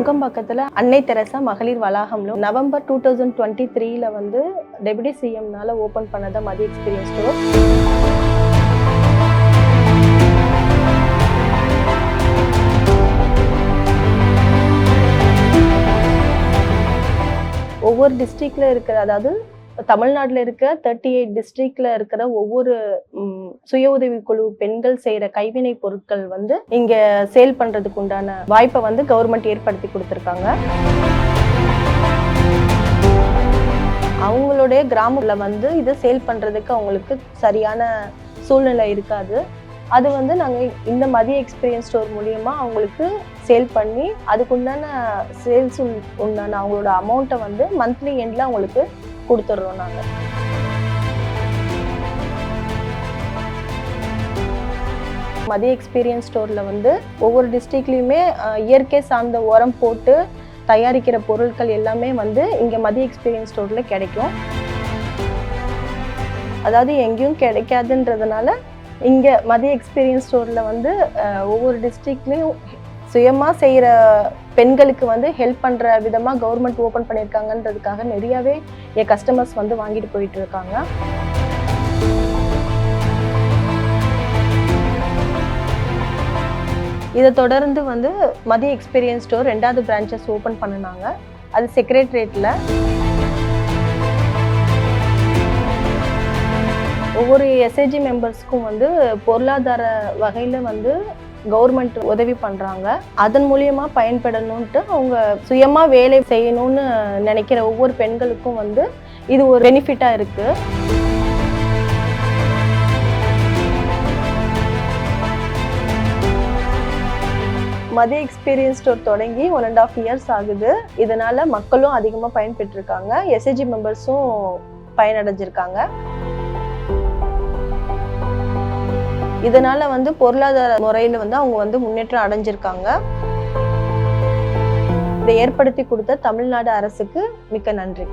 நுங்கம்பாக்கத்தில் அன்னை தெரசா மகளிர் வளாகம்ல நவம்பர் டூ தௌசண்ட் டுவெண்ட்டி த்ரீல வந்து டெபுட்டி சிஎம்னால ஓப்பன் பண்ணத மதிய எக்ஸ்பீரியன்ஸ் ஸ்டோர் ஒவ்வொரு டிஸ்ட்ரிக்ட்ல இருக்கிற அதாவது தமிழ்நாட்டில் இருக்க தேர்ட்டி எயிட் டிஸ்ட்ரிக்ட்ல இருக்கிற ஒவ்வொரு சுய உதவி குழு பெண்கள் செய்யற கைவினை பொருட்கள் வந்து இங்க சேல் பண்றதுக்கு உண்டான வாய்ப்பை வந்து கவர்மெண்ட் ஏற்படுத்தி கொடுத்துருக்காங்க. அவங்களுடைய கிராமத்தில் வந்து இதை சேல் பண்ணுறதுக்கு அவங்களுக்கு சரியான சூழ்நிலை இருக்காது. அது வந்து நாங்கள் இந்த மதிய எக்ஸ்பீரியன்ஸ் ஸ்டோர் மூலியமாக அவங்களுக்கு சேல் பண்ணி அதுக்குண்டான சேல்ஸ் உண்டான அவங்களோட அமௌண்ட்டை வந்து மந்த்லி எண்டில் அவங்களுக்கு கொடுத்துட்றோம் நாங்கள் மதிய எக்ஸ்பீரியன்ஸ் ஸ்டோரில் வந்து ஒவ்வொரு டிஸ்ட்ரிக்ட்லேயுமே இயற்கை சார்ந்த உரம் போட்டு தயாரிக்கிற பொருட்கள் எல்லாமே வந்து இங்கே மதிய எக்ஸ்பீரியன்ஸ் ஸ்டோரில் கிடைக்கும். அதாவது எங்கேயும் கிடைக்காதுன்றதுனால இங்கே மதிய எக்ஸ்பீரியன்ஸ் ஸ்டோரில் வந்து ஒவ்வொரு டிஸ்ட்ரிக்ட்லேயும் சுயமாக செய்கிற பெண்களுக்கு வந்து ஹெல்ப் பண்ணுற விதமாக கவர்மெண்ட் ஓப்பன் பண்ணியிருக்காங்கன்றதுக்காக நிறையாவே என் கஸ்டமர்ஸ் வந்து வாங்கிட்டு போயிட்டு இருக்காங்க. இதை தொடர்ந்து வந்து மதிய எக்ஸ்பீரியன்ஸ் ஸ்டோர் ரெண்டாவது பிரான்ச்சஸ் ஓப்பன் பண்ணினாங்க. அது செக்ரட்டரியேட்டில் ஒவ்வொரு எஸ்ஏஜி மெம்பர்ஸ்க்கும் வந்து பொருளாதார வகையில் வந்து கவர்மெண்ட் உதவி பண்ணுறாங்க அதன் மூலியமா பயன்படணும்ட்டு அவங்க சுயமாக வேலை செய்யணும்னு நினைக்கிற ஒவ்வொரு பெண்களுக்கும் வந்து இது ஒரு பெனிஃபிட்டாக இருக்குது மதிய எக்ஸ்பீரியன்ஸ் ஸ்டோர் தொடங்கி ஒன் அண்ட் ஆஃப் இயர்ஸ் ஆகுது. இதனால மக்களும் அதிகமாக பயன்பெற்றிருக்காங்க. எஸ்ஏஜி மெம்பர்ஸும் பயனடைஞ்சிருக்காங்க. இதனால வந்து பொருளாதார முறையில் வந்து அவங்க வந்து முன்னேற்றம் அடைஞ்சிருக்காங்க. இதை ஏற்படுத்தி கொடுத்த தமிழ்நாடு அரசுக்கு மிக்க நன்றி.